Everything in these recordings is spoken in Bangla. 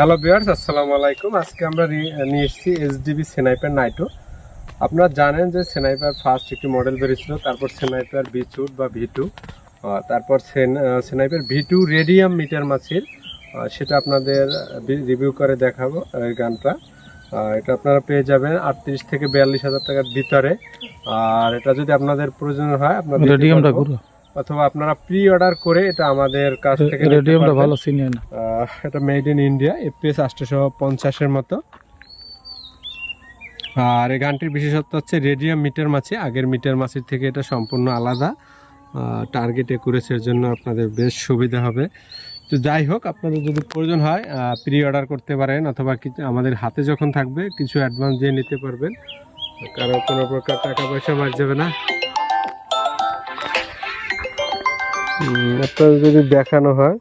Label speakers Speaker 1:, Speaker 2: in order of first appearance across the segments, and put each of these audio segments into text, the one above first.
Speaker 1: হ্যালো বিয়ার্স আসসালামু আলাইকুম। আজকে আমরা নিয়ে এসেছি এসডিবি সেনাইপার নাইটো আপনারা জানেন যে সেনাইপার ফার্স্ট একটি মডেল বেরিয়েছিল তারপর সেনাইপার ভি চুট বা ভি টু তারপর Sen sniper V two radium metre মাছির সেটা আপনাদের রিভিউ করে দেখাবো এই গানটা। এটা আপনারা পেয়ে যাবেন আটত্রিশ থেকে বিয়াল্লিশ হাজার টাকার ভিতরে। আর এটা যদি আপনাদের প্রয়োজন হয় আপনাদের
Speaker 2: রেডিয়ামটা
Speaker 1: অথবা আপনারা প্রি অর্ডার করে এটা আমাদের কাছ থেকে
Speaker 2: রেডিয়ামটা ভালো চিনি না।
Speaker 1: এটা মেড ইন ইন্ডিয়া এফপিএস আটশোশো পঞ্চাশের মতো। আর এই গানটির বিশেষত্ব হচ্ছে রেডিয়াম মিটার মাছি আগের মিটার মাছির থেকে এটা সম্পূর্ণ আলাদা। টার্গেট একুরেসের জন্য আপনাদের বেশ সুবিধা হবে। তো যাই হোক আপনাদের যদি প্রয়োজন হয় প্রি অর্ডার করতে পারেন অথবা কিছু আমাদের হাতে যখন থাকবে কিছু অ্যাডভান্স দিয়ে নিতে পারবেন। কারও কোনো প্রকার টাকা পয়সা মার যাবে না। উম, আপনাদের যদি দেখানো হয়?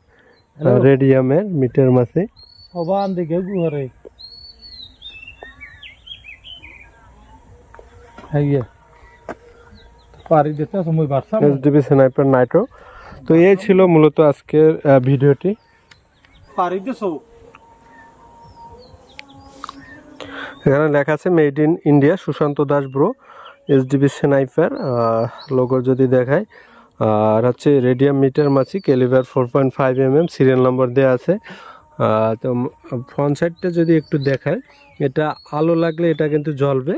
Speaker 1: রেডিয়ামের মিটার মাছে
Speaker 2: সবান দিকে ঘুরে। হ্যাঁ পারি দিতে সময় বাড়ছা
Speaker 1: এসডিবি স্নাইপার নাইট্রো তো এই ছিল মূলত আজকের ভিডিওটি।
Speaker 2: পারি দিছ
Speaker 1: এখানে লেখা আছে made in India Sushant Das bro SDB sniper logo যদি দেখায়। আর হচ্ছে রেডিয়াম মিটার মাছি calibre four point five M M serial number দেওয়া আছে তো ফ্রন্ট সাইডটা যদি একটু দেখায় এটা আলো লাগলে এটা কিন্তু জ্বলবে।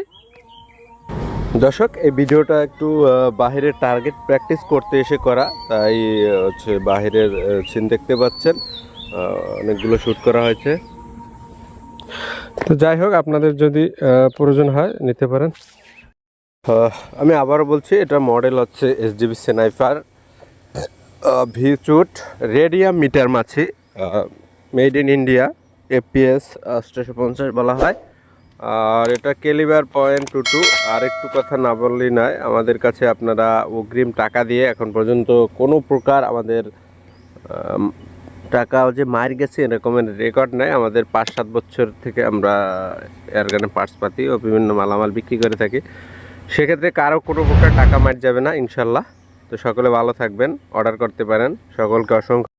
Speaker 1: দর্শক, এই ভিডিওটা একটু বাহিরের টার্গেট প্র্যাকটিস করতে এসে করা, তাই হচ্ছে বাহিরের সিন দেখতে পাচ্ছেন। অনেকগুলো শ্যুট করা হয়েছে। তো যাই হোক, আপনাদের যদি প্রয়োজন হয়, নিতে পারেন। আমি আবারও বলছি, এটা মডেল হচ্ছে এস এসডিবি সেনাইফার ভি চুট রেডিয়াম মিটার মাছি মেড ইন ইন্ডিয়া এপিএস আটশোশো পঞ্চাশ বলা হয়। আর এটা কেলিবার পয়েন্ট টু টু আর একটু কথা না বললেই নয়, আমাদের কাছে আপনারা অগ্রিম টাকা দিয়ে এখন পর্যন্ত কোনো প্রকার আমাদের টাকা যে মার গেছে এরকমের রেকর্ড নাই। আমাদের পাঁচ সাত বছর থেকে আমরা এয়ারগানে পার্টস পাতি ও বিভিন্ন মালামাল বিক্রি করে থাকি। সেক্ষেত্রে কারও কোনো প্রকার টাকা মার যাবে না, ইনশাল্লাহ। তো সকলে ভালো থাকবেন, অর্ডার করতে পারেন। সকলকে অসংখ্য